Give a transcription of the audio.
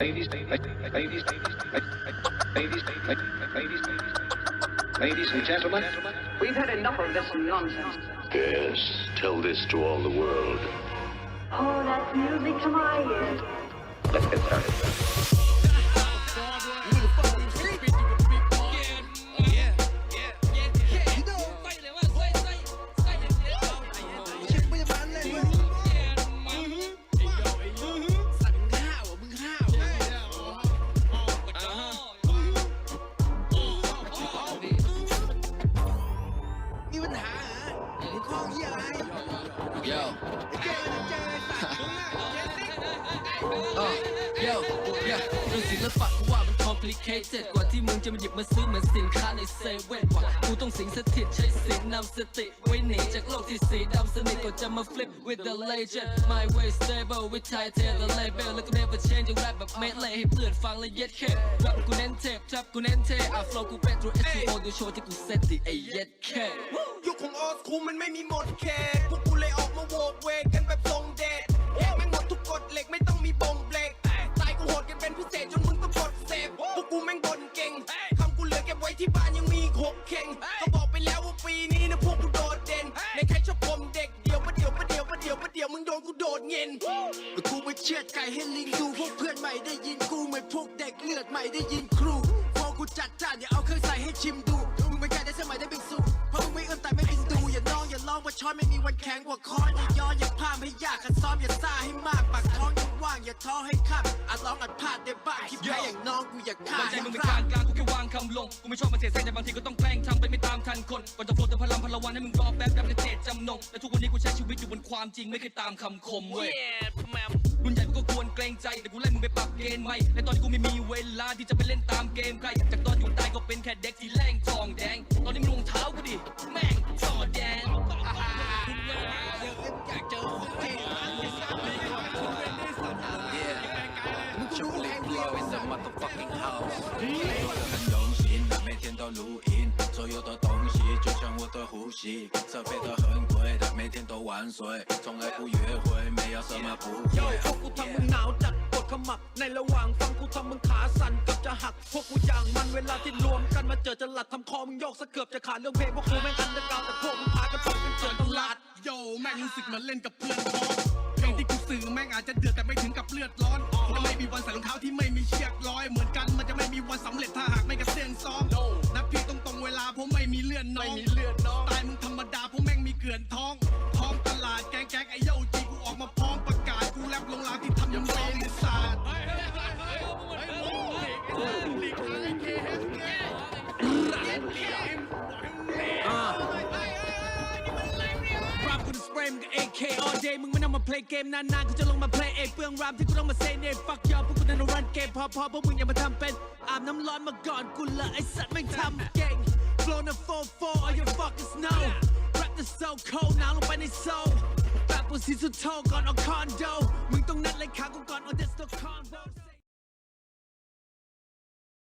Ladies, ladies, ladies, ladies, ladies, ladies and gentlemen, We've had enough of this nonsense. Yes, tell this to all the world. Oh, that's music to my ears. let's get started. ห้องเยอะไร Yo, เจอเจอสัตว์มึงอะเจอสิ uh, yo, yeah เรื่องศิลปะกูว่ามัน complicated กว่าที่มึงจะมาหยิบมาซื้อเหมือนสินค้าในเซเว่นกว่ะกูต้องสิงสถิตใช้ศีลนำสติไว้หนีจากโลกที่สีดำสนิทก่อนจะมา flip with the legend my way stable with tight tail the label แล้วก็ never change ยัง rap แบบเมดเลยให้เพื่อนฟังและเย็ดแค่รับกูเน้นเทป trap กูเน้นเทอะ flow กูเป็น through SEO ดูโชว์ที่กูเซตดิไอ้เย็ดแค่ยุค ของออสคูมันไม่มีหมดเขตพวกกูเลยออกมาโวกเวกกันแบบทรงเดชแหกแม่งหมดทุกกฎเหล็กไม่ต้องมีบ่งเบรกตายกูโหดกันเป็นพิเศษจนมึงต้องกดเซฟพวกกูแม่งบ่นเก่งคำกูเหลือเก็บไว้ที่บ้านยังมีหกเข่งเขาบอกไปแล้วว่าปีนี้นะพวกกูโดดเด่นในใครชอบคมเด็กเดียวประเดี๋ยวประเดี๋ยวประเดี๋ยวประเดี๋ยวมึงโดนกูโดดเงินกูมาเชือดไก่ให้ลิงดูพวกเพื่อนใหม่ได้ยินกูเหมือนพวกเด็กเลือดใหม่ได้ยิน องว่าช้อนไม่มีวันแข็งกว่าค้อนอย่าย่ออย่าพามให้ยากขัดซ้อมอย่าซ่าให้มากปากท้องอย่าว่างอย่าท้อให้ขับอาจลองอาจพลาดได้บ้างคิดแพ้อย่างน้องกูอย่าฆ่าบางใจให้มึงเป็นพลากลาดงกลางกูแค่วางคำลงกูไม่ชอบมาเสียเส้นแต่บางทีก็ต้องแกล้งทำไปไม่ตามทันคนก่อนจะโฟล์แต่พลังพลวันให้มึงรอแป๊บแป๊บในเจตจำนงแต่ทุกวันนี้กูใช้ชีวิตอยู่บนความจริงไม่เคยตามคำคมเว้ยรุ่นใหญ่กูก็ควรเกรงใจแต่กูไล่มึงไปปรับเกณฑ์ใหม่และตอนนี้กูไม่มีเวลาที่จะไปเล่นตามเกมใครจากตอนอยู่ใตายก็เป็นแค่เด็กที่แรงทองแดงตอนนี้ fucking house。用心，每天都录音，所有的东西就像我的呼吸。设备都很贵，但每天都万岁，从来不约会，没有什么不对。พวกกูทำมึงหนาวจัดปวดขมับในระหว่างฟังกูทำมึงขาสั่นกับจะหัก พวกกูอย่างมันเวลาที่รวมกันมาเจอจะหลัดทำคอมึงโยกซะเกือบจะขาดเรื่องเพลงพวกกูแม่งอันเดอร์กราวแต่พวกมึงพากันตกเป็นเจินตลาด โยแม่งรู้สึกเหมือนเล่นกับเพื่อนพ้องเพลงที่กูสื่อแม่งอาจจะเดือดแต่ไม่ถึงกับเลือดร้อนและไม่มีวันใส่รองเท้าที่ไม่มีเชือกล ไม่มีเลือนน้องตายมึงธรรมดาผมแม่งมีเกลื่อนท้องท้องตลาดแกงแกงไอ้โยจีกูออกมาพร้อมประกาศกูแรปลงราที่ทำยังร้องในศาสตร์หลีกทางไอ้เคเอสเกร a บกูจะสเปรย์มึงกับ AK all day มึงไม่ต้องมา play เกมนานๆกูจะลงมา play เองเปลืองรามที่กูต้องมา say เนี่ fuck y'all พวกกูนั่นรันเกมพอพอพวกมึงอย่ามาทำเป็นอาบน้ำร้อนมาก่อนกูละไอสัตว์ไม่ทำเก ง flow นะ4-4 all you fuckers know rap the so cold หนาวลงไปในโซลแบบกูสีสุดโทก่อนเอาคอนโดมึงต้องนัดเลยขากูก่อนเอา this to convo